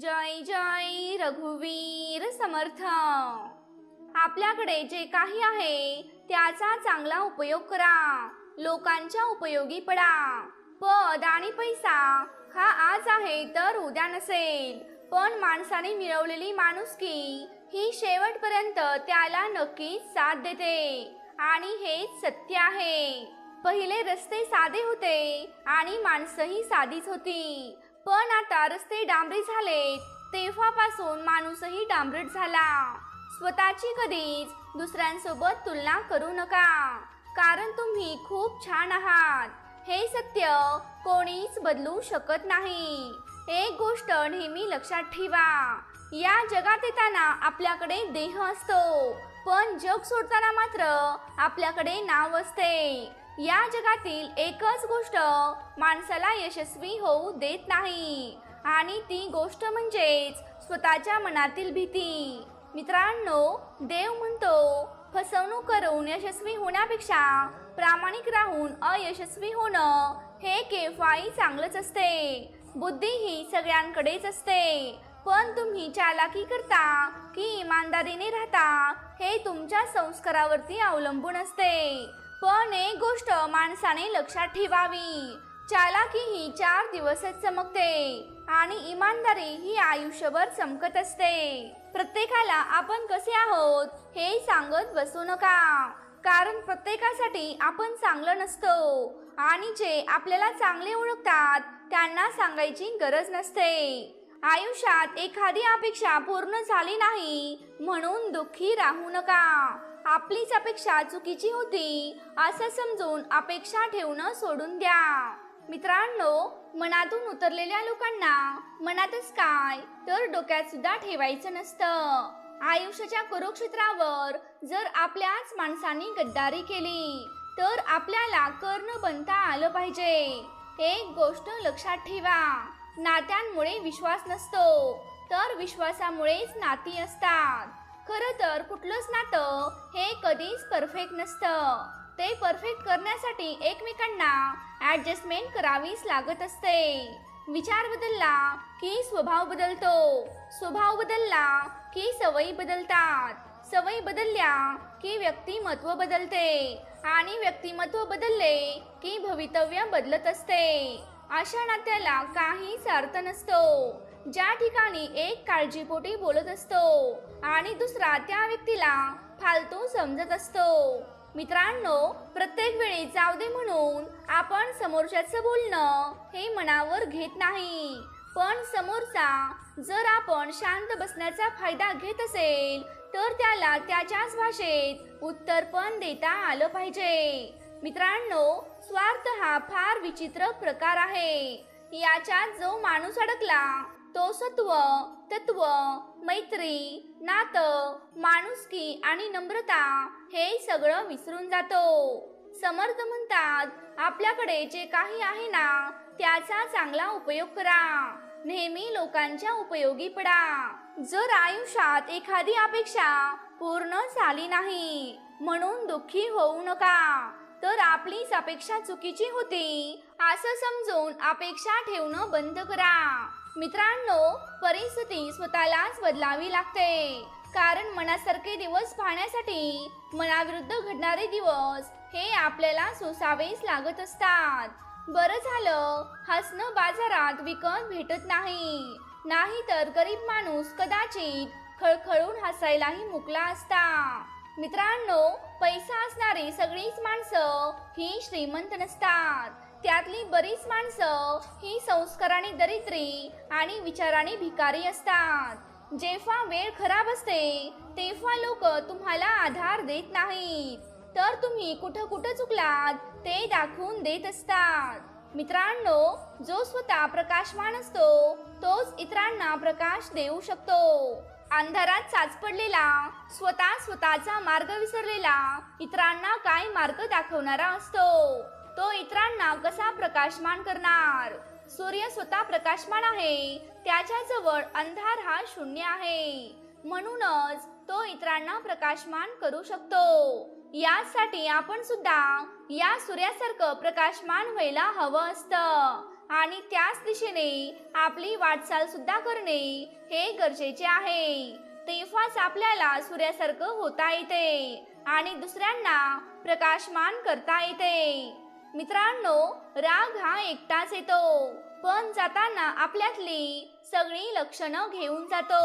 जय जय रघुवीर समर्थ आपल्याकडे जे काही आहे त्याचा चांगला उपयोग करा. लोकांच्या उपयोगी पडा. पद आणि पैसा हा आज आहे तर उद्या नसेल. पण माणसाने मिळवलेली माणुसकी ही शेवटपर्यंत त्याला नक्कीच साथ देते. आणि हेच सत्य आहे. पहिले रस्ते साधे होते आणि माणसंही साधीच होती. पण आता रस्ते डांबरी झालेत. तेव्हापासून माणूसही डांबरीट झाला. स्वतःची कधीच दुसऱ्यांसोबत तुलना करू नका. कारण तुम्ही खूप छान आहात. हे सत्य कोणीच बदलू शकत नाही. एक गोष्ट नेहमी लक्षात ठेवा. या जगात येताना आपल्याकडे देह असतो. पण जग सोडताना मात्र आपल्याकडे नाव असते. या जगातील एकच गोष्ट माणसाला यशस्वी होऊ देत नाही. आणि ती गोष्ट म्हणजेच स्वतःच्या मनातील भीती. मित्रांनो देव म्हणतो फसवणूक करून यशस्वी होण्यापेक्षा प्रामाणिक राहून अयशस्वी होणं हे केव्हाही चांगलंच असते. बुद्धी ही सगळ्यांकडेच असते. पण तुम्ही चालाकी करता की इमानदारीने राहता हे तुमच्या संस्कारावरती अवलंबून असते. पण एक गोष्ट माणसाने लक्षात ठेवावी. चालाकी ही चार दिवसच चमकते आणि इमानदारी ही आयुष्यभर चमकत असते. प्रत्येकाला आपण कसे आहोत हे सांगत बसू नका. कारण प्रत्येकासाठी आपण चांगलं नसतो आणि जे आपल्याला चांगले ओळखतात त्यांना सांगायची गरज नसते. आयुष्यात एखादी अपेक्षा पूर्ण झाली नाही म्हणून दुःखी राहू नका. आपलीच अपेक्षा चुकीची होती असं समजून अपेक्षा ठेवणं सोडून द्या. मित्रांनो मनातून उतरलेल्या लोकांना मनातच काय तर डोक्यात सुद्धा ठेवायचं नसतं. आयुष्याच्या कुरुक्षेत्रावर जर आपल्याच माणसांनी गद्दारी केली तर आपल्याला कर्ण बनता आलं पाहिजे. एक गोष्ट लक्षात ठेवा नात्यांमुळे विश्वास नसतो तर विश्वासामुळेच नाती असतात. खरं तर कुठलंच नातं हे कधीच परफेक्ट नसतं. ते परफेक्ट करण्यासाठी एकमेकांना ॲडजस्टमेंट करावीच लागत असते. विचार बदलला की स्वभाव बदलतो. स्वभाव बदलला की सवयी बदलतात. सवयी बदलल्या की व्यक्तिमत्व बदलते. आणि व्यक्तिमत्व बदलले की भवितव्य बदलत असते. अशा नात्याला काहीच अर्थ नसतो. ज्या ठिकाणी एक काळजीपोटी बोलत असतो आणि दुसरा त्या व्यक्तीला फालतू समजत असतो. मित्रांनो प्रत्येक वेळी जाऊ दे म्हणून आपण समोरच्याचं बोलणं हे मनावर घेत नाही. पण समोरचा जर आपण शांत बसण्याचा फायदा घेत असेल तर त्याला त्याच्याच भाषेत उत्तर पण देता आलं पाहिजे. मित्रांनो स्वार्थ हा फार विचित्र प्रकार आहे. याच्यात जो माणूस अडकला तो सत्व तत्व मैत्री नातं माणुसकी आणि नम्रता हे सगळं विसरून जातो. समर्थ म्हणतात आपल्याकडे जे काही आहे ना त्याचा चांगला उपयोग करा. नेहमी लोकांच्या उपयोगी पडा. जर आयुष्यात एखादी अपेक्षा पूर्ण झाली नाही म्हणून दुःखी होऊ नका. तर आपलीच अपेक्षा चुकीची होती असं समजून अपेक्षा ठेवणं बंद करा. मित्रांनो परिस्थिती स्वतःलाच बदलावी लागते. कारण मनासारखे दिवस पाहण्यासाठी मनाविरुद्ध घडणारे दिवस हे आपल्याला सोसावेच लागत असतात. बरं झालं हसणं बाजारात विकत भेटत नाही. नाही तर गरीब माणूस कदाचित खळखळून हसायलाही मुकला असता. मित्रांनो पैसा असणारी सगळीच माणसं ही श्रीमंत नसतात. त्यातली बरीच माणसं ही संस्काराने दरिद्री आणि विचाराने भिकारी असतात. जेव्हा वेळ खराब असते तेव्हा लोक तुम्हाला आधार देत नाहीत. तर तुम्ही कुठं कुठं चुकलात ते दाखवून देत असतात. मित्रांनो जो स्वतः प्रकाशमान असतो तोच इतरांना प्रकाश देऊ शकतो. अंधारात साच पडलेला स्वतः स्वतःचा मार्ग विसरलेला इतरांना काय मार्ग दाखवणारा असतो. तो इतरांना कसा प्रकाशमान करणार? सूर्य स्वतः प्रकाशमान आहे. त्याच्याजवळ अंधार हा शून्य आहे. म्हणूनच तो इतरांना प्रकाशमान करू शकतो. यासाठी आपण सुद्धा या सूर्यासारखं प्रकाशमान व्हायला हवं असतं. आणि त्याच दिशेने आपली वाटचाल सुद्धा करणे हे गरजेचे आहे. तेव्हाच आपल्याला सूर्यासारखं होता येते आणि दुसऱ्यांना प्रकाशमान करता येते. मित्रांनो राग हा एकटाच येतो. पण जाताना आपल्यातली सगळी लक्षणं घेऊन जातो.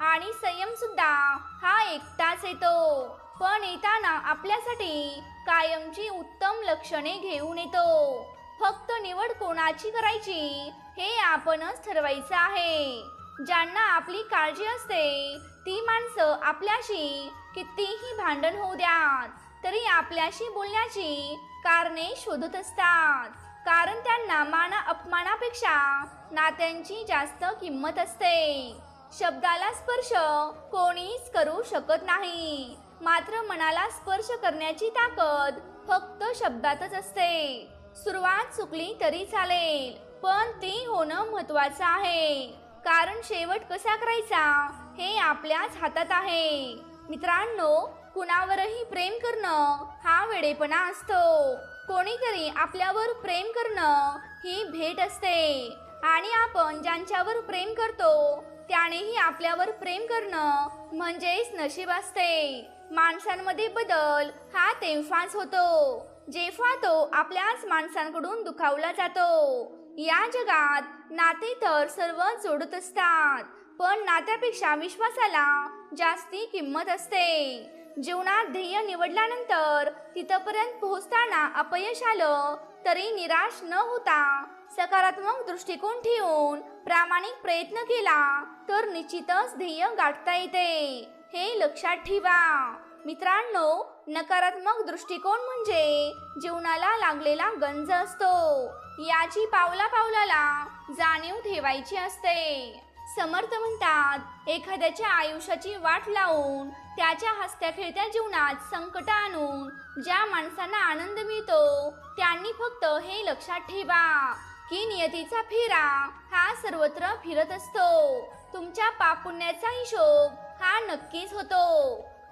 आणि संयम सुद्धा हा एकटाच येतो. पण येताना आपल्यासाठी कायमची उत्तम लक्षणे घेऊन येतो. फक्त निवड कोणाची करायची हे आपणच ठरवायचं आहे. ज्यांना आपली काळजी असते ती माणसं आपल्याशी कितीही भांडण होऊ द्यात तरी आपल्याशी बोलण्याची कारणे शोधत असतात. कारण त्यांना माना अपमानापेक्षा नात्यांची जास्त किंमत असते. शब्दाला स्पर्श कोणीच करू शकत नाही. मात्र मनाला स्पर्श करण्याची ताकद फक्त शब्दातच असते. सुरुवात चुकली तरी चालेल पण ती होणं महत्वाचं आहे. कारण शेवट कसा करायचा हे आपल्याच हातात आहे. मित्रांनो कुणावरही प्रेम करणं हा वेडेपणा असतो. कोणीतरी आपल्यावर प्रेम करणं ही भेट असते. आणि आपण ज्यांच्यावर प्रेम करतो त्यानेही आपल्यावर प्रेम करणं म्हणजेच नशीब असते. माणसांमध्ये बदल हा तेव्हाच होतो जेव्हा तो आपल्याच माणसांकडून दुखावला जातो. या जगात नाते तर सर्व जोडत असतात पण नात्यापेक्षा विश्वासाला जास्ती किंमत असते. जीवनात ध्येय निवडल्यानंतर तिथपर्यंत पोहोचताना अपयश आलं तरी निराश न होता सकारात्मक दृष्टिकोन ठेवून प्रामाणिक प्रयत्न केला तर निश्चितच ध्येय गाठता येते. हे लक्षात ठेवा. मित्रांनो नकारात्मक दृष्टिकोन म्हणजे जीवनाला लागलेला गंज असतो. याची पावला पावलाला जाणीव ठेवायची असते. समर्थ म्हणतात एखाद्याच्या आयुष्याची वाट लावून त्याच्या हसत्या खेळत्या जीवनात संकट आणून ज्या माणसांना आनंद मिळतो त्यांनी फक्त हे लक्षात ठेवा की नियतीचा फेरा हा सर्वत्र फिरत असतो. तुमच्या पापुण्याचा हिशोब हा नक्कीच होतो.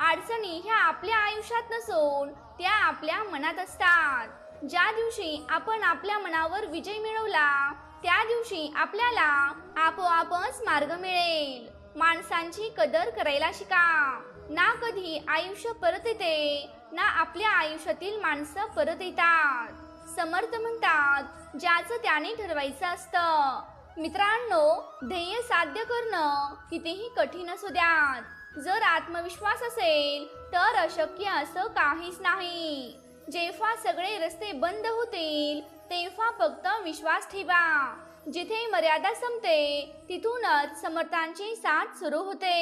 अडचणी ह्या आपल्या आयुष्यात नसून त्या आपल्या मनात असतात. ज्या दिवशी आपण आपल्या मनावर विजय मिळवला त्या दिवशी आपल्याला आपोआपच मार्ग मिळेल. माणसांची कदर करायला शिका. ना कधी आयुष्य परत येते ना आपल्या आयुष्यातील माणसं परत येतात. समर्थ म्हणतात ज्याचं त्याने ठरवायचं असतं. मित्रांनो ध्येय साध्य करणं कितीही कठीण असू द्यात. जर आत्मविश्वास असेल तर अशक्य असं काहीच नाही. जेव्हा सगळे रस्ते बंद होतील तेव्हा फक्त विश्वास ठेवा. जिथे मर्यादा संपते तिथूनच समर्थांची साथ सुरू होते.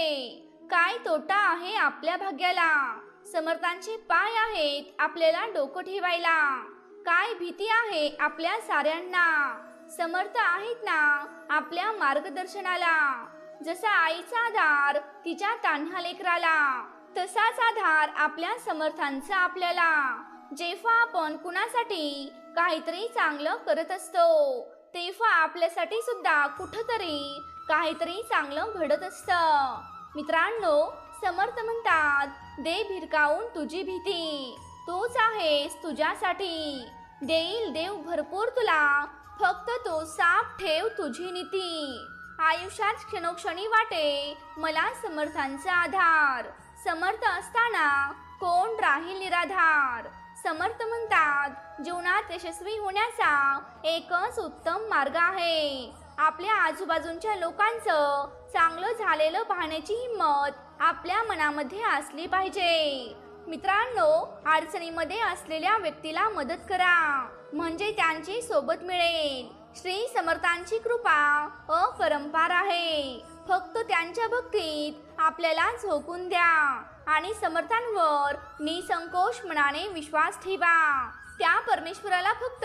काय तोटा आहे आपल्या भाग्याला? समर्थांचे पाय आहेत आपल्याला डोकं ठेवायला. काय भीती आहे आपल्या साऱ्यांना? समर्थ आहेत ना आपल्या मार्गदर्शनाला. जसा आईचा आधार तिच्या तान्हा लेकराला. तसाच आधार आपल्या समर्थांचा आपल्याला. जेव्हा आपण कुणासाठी काहीतरी चांगलं करत असतो तेव्हा आपल्यासाठी सुद्धा कुठंतरी काहीतरी चांगलं घडत असतं. मित्रांनो समर्थ म्हणतात दे भिरकावून तुझी भीती. तूच आहेस तुझ्यासाठी. देईल देव भरपूर तुला. फक्त तो साफ ठेव तुझी नीती. आयुष्यात क्षणोक्षणी वाटे मला समर्थांचा आधार. समर्थ असताना कोण राहील निराधार? समर्थ म्हणतात. जीवनात यशस्वी होण्याचा एकच उत्तम मार्ग आहे. आपल्या आजूबाजूच्या लोकांचं चांगलं झालेलं पाहण्याची हिंमत आपल्या मनामध्ये असली पाहिजे. मित्रांनो अडचणीमध्ये असलेल्या व्यक्तीला मदत करा. म्हणजे त्यांची सोबत मिळेल. श्री समर्थांची कृपा अपरंपार आहे. फक्त त्यांच्या भक्तीत आपल्याला झोकून द्या. आणि समर्थांवर निसंकोच मनाने विश्वास ठेवा. त्या परमेश्वराला फक्त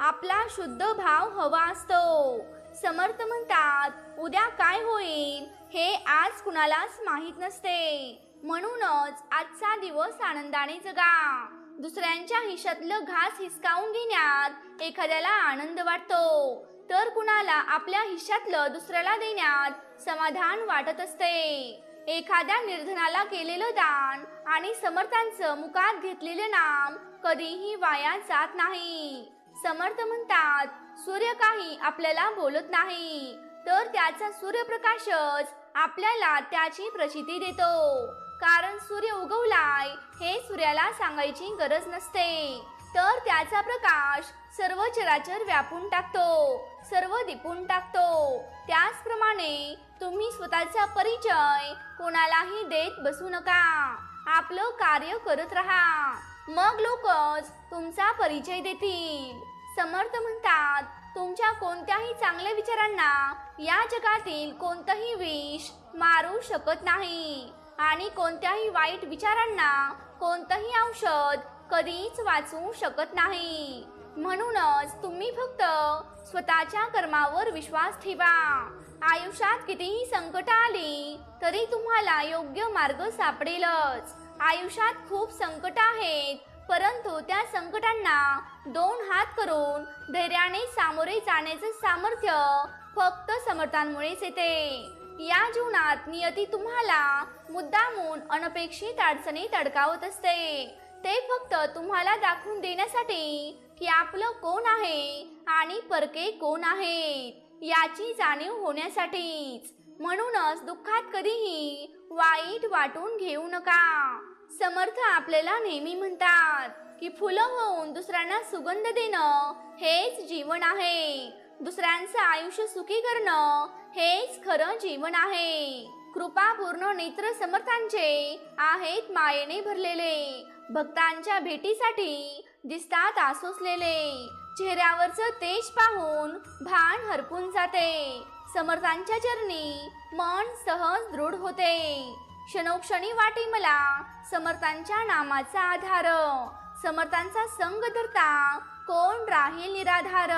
आपला शुद्ध भाव हवा असतो. समर्थ म्हणतात उद्या काय होईल हे आज कुणालाच माहीत नसते. म्हणूनच आजचा दिवस आनंदाने जगा. दुसऱ्यांच्या हिशातलं घास हिसकावून घेण्यात एखाद्याला आनंद वाटतो. तर कुणाला आपल्या हिशातलं दुसऱ्याला देण्यात समाधान वाटत असते. एखाद्या निर्धनाला केलेलं दान आणि समर्थांचं मुखात घेतलेलं नाम कधीही वाया जात नाही. समर्थ म्हणतात सूर्य काही आपल्याला बोलत नाही तर त्याचा सूर्यप्रकाशच आपल्याला त्याची प्रचिती देतो. कारण सूर्य उगवलाय हे सूर्याला सांगायची गरज नसते. तर त्याचा प्रकाश सर्व चराचर व्यापून टाकतो सर्व दिपून टाकतो. त्याचप्रमाणे तुम्ही स्वतःचा परिचय कोणालाही देत बसू नका. आपलं कार्य करत राहा. मग लोकच तुमचा परिचय देतील. समर्थ म्हणतात तुमच्या कोणत्याही चांगल्या विचारांना या जगातील कोणतंही विष मारू शकत नाही. आणि कोणत्याही वाईट विचारांना कोणतंही औषध कधीच वाचवू शकत नाही. म्हणूनच तुम्ही फक्त स्वतःच्या कर्मावर विश्वास ठेवा. आयुष्यात कितीही संकट आली तरी तुम्हाला योग्य मार्ग सापडेलच. आयुष्यात खूप संकट आहेत परंतु त्या संकटांना दोन हात करून धैर्याने सामोरे जाण्याचं सामर्थ्य फक्त समर्थांमुळेच येते. या जीवनात नियती तुम्हाला मुद्दामून अनपेक्षित अडचणीत अडकावत असते. ते फक्त तुम्हाला दाखवून देण्यासाठी की आपलं कोण आहे आणि परके कोण आहेत. याची जाणीव होण्यासाठीच. म्हणूनच दुःखात कधीही वाईट वाटून घेऊ नका. समर्थ आपल्याला नेहमी म्हणतात की फुलं होऊन दुसऱ्यांना सुगंध देणं हेच जीवन आहे. दुसऱ्यांचं आयुष्य सुखी करणं हेच खरं जीवन आहे. कृपापूर्ण नेत्र समर्थांचे आहेत मायेने भरलेले. भक्तांच्या भेटीसाठी दिसतात आसोसलेले. चेहऱ्यावरचं तेज पाहून भान हरपून जाते. समर्थांच्या चरणी मन सहज दृढ होते. क्षणोक्षणी वाटे मला समर्थांच्या नामाचा आधार. समर्थांचा संग धरता कोण राहील निराधार?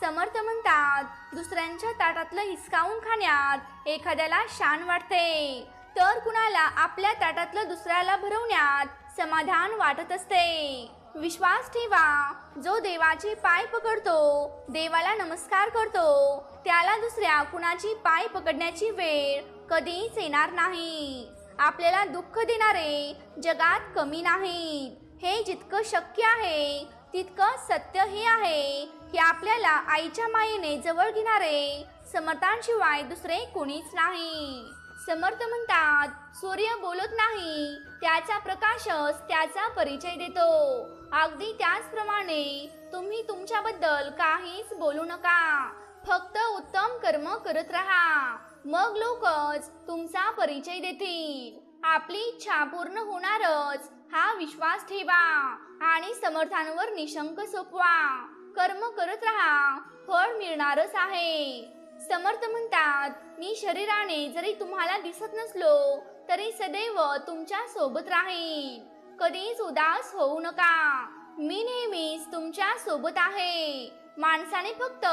समर्थ म्हणतात दुसऱ्यांच्या ताटातलं हिसकावून खाण्यात एखाद्याला शान वाटते. तर कुणाला आपल्या ताटातलं दुसऱ्याला भरवण्यात समाधान वाटत असते. विश्वास ठेवा. जो देवाचे पाय पकडतो देवाला नमस्कार करतो त्याला दुसऱ्या कुणाची पाय पकडण्याची वेळ कधीच येणार नाही. आपल्याला दुःख देणारे जगात कमी नाहीत. हे जितकं शक्य आहे तितकं सत्य हे आहे की आपल्याला आईच्या मायेने जवळ घेणारे समर्थांशिवाय दुसरे कोणीच नाही. समर्थ म्हणतात सूर्य बोलत नाही त्याचा प्रकाशच त्याचा परिचय देतो. अगदी त्याचप्रमाणे तुम्ही तुमच्याबद्दल काहीच बोलू नका. फक्त उत्तम कर्म करत राहा. मग लोकच तुमचा परिचय देतील. आपली इच्छा पूर्ण होणारच हा विश्वास ठेवा आणि समर्थांवर निशंक सोपवा. कर्म करत राहा फळ मिळणारच आहे. समर्थ म्हणतात मी शरीराने जरी तुम्हाला दिसत नसलो तरी सदैव तुमच्यासोबत राहीन. कधीच उदास होऊ नका. मी नेहमीच तुमच्यासोबत आहे. माणसाने फक्त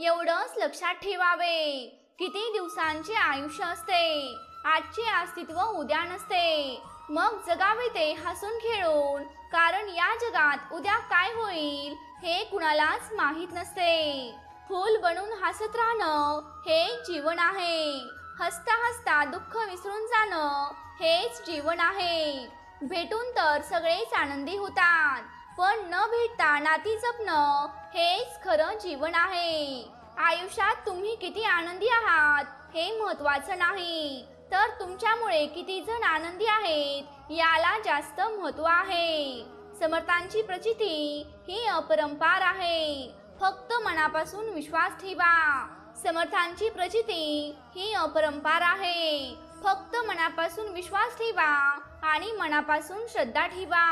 एवढंच लक्षात ठेवावे. किती दिवसांचे आयुष्य असते. आजचे अस्तित्व उद्या नसते. मग जगावे ते हसून खेळून. कारण या जगात उद्या काय होईल हे कुणालाच माहीत नसते. फूल बनून हसत राहणं हे जीवन आहे. हसता हसता दुःख विसरून जाणं हेच जीवन आहे. भेटून तर सगळेच आनंदी होतात. पण न भेटता नाती जपणं हेच खरं जीवन आहे. आयुष्यात तुम्ही किती आनंदी आहात हे महत्वाचं नाही. तर तुमच्यामुळे किती जण आनंदी आहेत याला जास्त महत्त्व आहे. समर्थांची प्रचिती ही अपरंपार आहे. फक्त मनापासून विश्वास ठेवा. समर्थांची प्रचिती ही अपरंपार आहे. फक्त मनापासून विश्वास ठेवा. आणि मनापासून श्रद्धा ठेवा.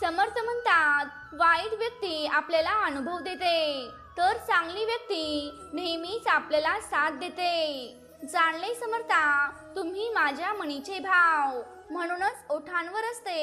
समर्थ म्हणतात वाईट व्यक्ती आपल्याला अनुभव देते तर चांगली व्यक्ती नेहमीच आपल्याला साथ देते. जाणले समर्था तुम्ही माझ्या मनीचे भाव. म्हणूनच ओठांवर असते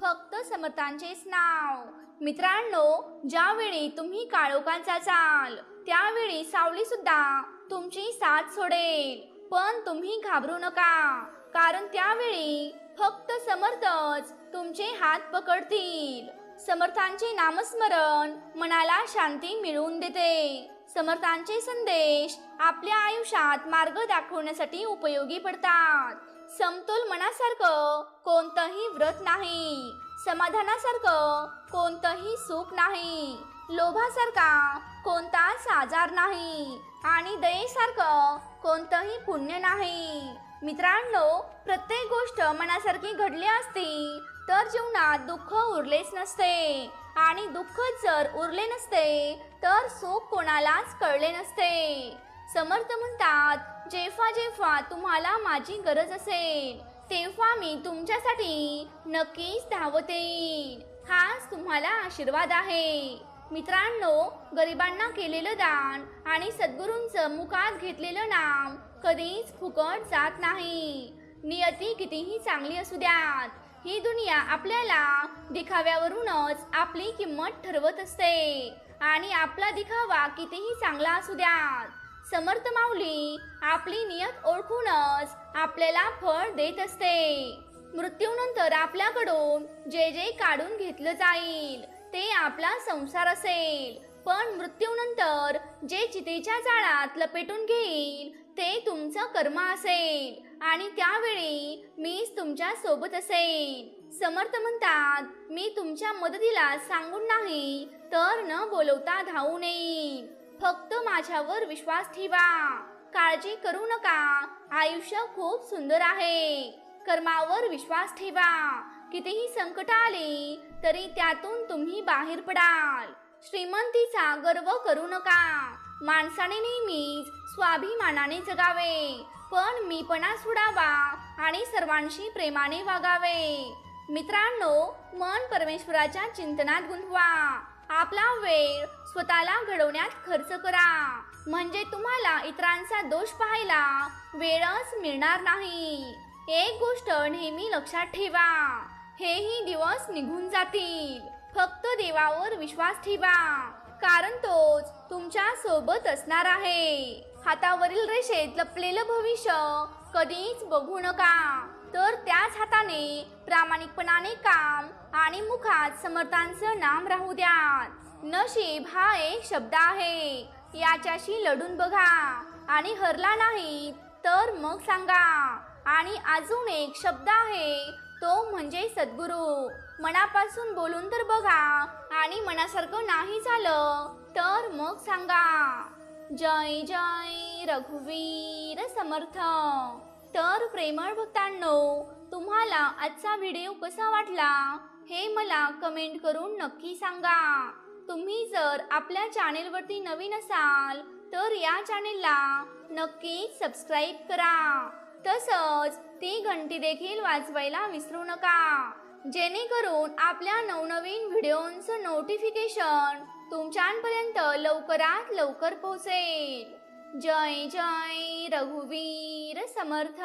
फक्त समर्थांचेच नाव. मित्रांनो ज्यावेळी तुम्ही काळोखात जाचाल त्यावेळी सावली सुद्धा तुमची साथ सोडेल. पण तुम्ही घाबरू नका कारण त्यावेळी फक्त समर्थच तुमचे हात पकडतील. समर्थांचे नामस्मरण मनाला शांती मिळवून देते. समर्थांचे संदेश आपल्या आयुष्यात मार्ग दाखवण्यासाठी उपयोगी पडतात. समतोल मनासारखं कोणतंही व्रत नाही. समाधानासारखं कोणतंही सुख नाही. लोभासारखा कोणताच आजार नाही. आणि दयेसारखं कोणतंही पुण्य नाही. मित्रांनो प्रत्येक गोष्ट मनासारखी घडली असती तर जीवनात दुःख उरलेच नसते. आणि दुःख जर उरले नसते तर सुख कोणालाच कळले नसते. समर्थ म्हणतात जेव्हा जेव्हा तुम्हाला माझी गरज असेल तेव्हा मी तुमच्यासाठी नक्कीच धावते. हाच तुम्हाला आशीर्वाद आहे. मित्रांनो गरिबांना केलेलं दान आणि सद्गुरूंचं मुखात घेतलेलं नाम कधीच फुकट जात नाही. नियती कितीही चांगली असू द्यात. ही दुनिया आपल्याला दिखाव्यावरूनच आपली किंमत ठरवत असते आणि आपला दिखावा कितीही चांगला असू द्यात. समर्थ माऊली आपली नियत ओळखूनच आपल्याला फळ देत असते. मृत्यूनंतर आपल्याकडून जे जे काढून घेतलं जाईल. ते आपला संसार असेल. पण मृत्यूनंतर जे चितेच्या जाळात लपेटून घेईल ते तुमचं कर्म असेल. आणि त्यावेळी मीच तुमच्यासोबत असेल. समर्थ म्हणतात मी तुमच्या मदतीला सांगून नाही तर न बोलवता धावू नये फक्त माझ्यावर विश्वास ठेवा. काळजी करू नका. आयुष्य खूप सुंदर आहे. कर्मावर विश्वास ठेवा. कितीही संकट आली तरी त्यातून तुम्ही बाहेर पडाल. श्रीमंतीचा गर्व करू नका. माणसाने नेहमीच स्वाभिमानाने जगावे. पण मीपणा सोडावा आणि सर्वांशी प्रेमाने वागावे. मित्रांनो मन परमेश्वराच्या चिंतनात गुंतवा. आपला वेळ स्वतःला घडवण्यात खर्च करा. म्हणजे तुम्हाला इतरांचा दोष पाहायला वेळच मिळणार नाही. एक गोष्ट नेहमी लक्षात ठेवा. हेही दिवस निघून जातील. फक्त देवावर विश्वास ठेवा. कारण तोच तुमच्यासोबत असणार आहे. हातावरील रेषेत लपलेलं भविष्य कधीच बघू नका. तर त्याच हाताने प्रामाणिकपणाने काम आणि मुखात समर्थांचं नाम राहू द्या नशीब हा एक शब्द आहे. याच्याशी लढून बघा. आणि हरला नाही तर मग सांगा. आणि अजून एक शब्द आहे. तो म्हणजे सद्गुरू. मनापासून बोलून तर बघा आणि मनासारखं नाही झालं तर मग सांगा. जय जय रघुवीर समर्थ. तर प्रेमळ भक्तांनो तुम्हाला आजचा व्हिडिओ कसा वाटला हे मला कमेंट करून नक्की सांगा. तुम्ही जर आपल्या चॅनेलवरती नवीन असाल तर या चॅनेलला नक्की सबस्क्राईब करा. तसंच ती घंटी देखील वाजवायला विसरू नका. जेणेकरून आपल्या नवनवीन व्हिडिओंचं नोटिफिकेशन तुमच्यापर्यंत लवकरात लवकर पोहोचेल. जय जय रघुवीर समर्थ.